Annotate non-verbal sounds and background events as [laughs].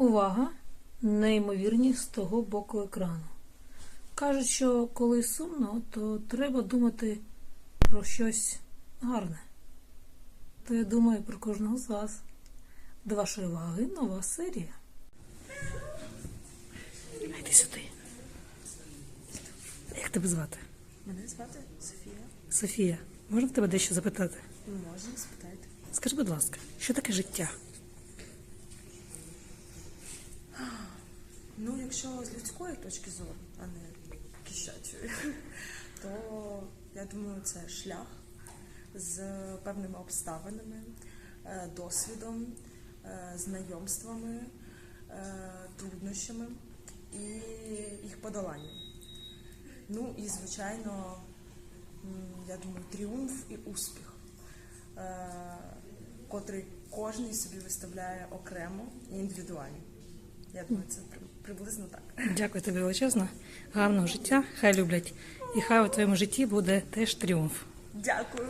Увага! Неймовірність з того боку екрану. Кажуть, що коли сумно, то треба думати про щось гарне. То я думаю про кожного з вас. До вашої уваги нова серія. Йди сюди. Як тебе звати? Мене звати Софія. Софія, можна в тебе дещо запитати? Можна спитати. Скажи, будь ласка, що таке життя? Ну, якщо з людської точки зору, а не кищачої, [laughs] то я думаю, це шлях з певними обставинами, е, досвідом, е, знайомствами, е, труднощами і їх подоланням. Ну і, звичайно, я думаю, тріумф і успіх, котрий кожен собі виставляє окремо і індивідуально. Я думаю, це приблизно так. Дякую тобі величезно. Гарного життя, хай люблять. І хай у твоєму житті буде теж тріумф. Дякую.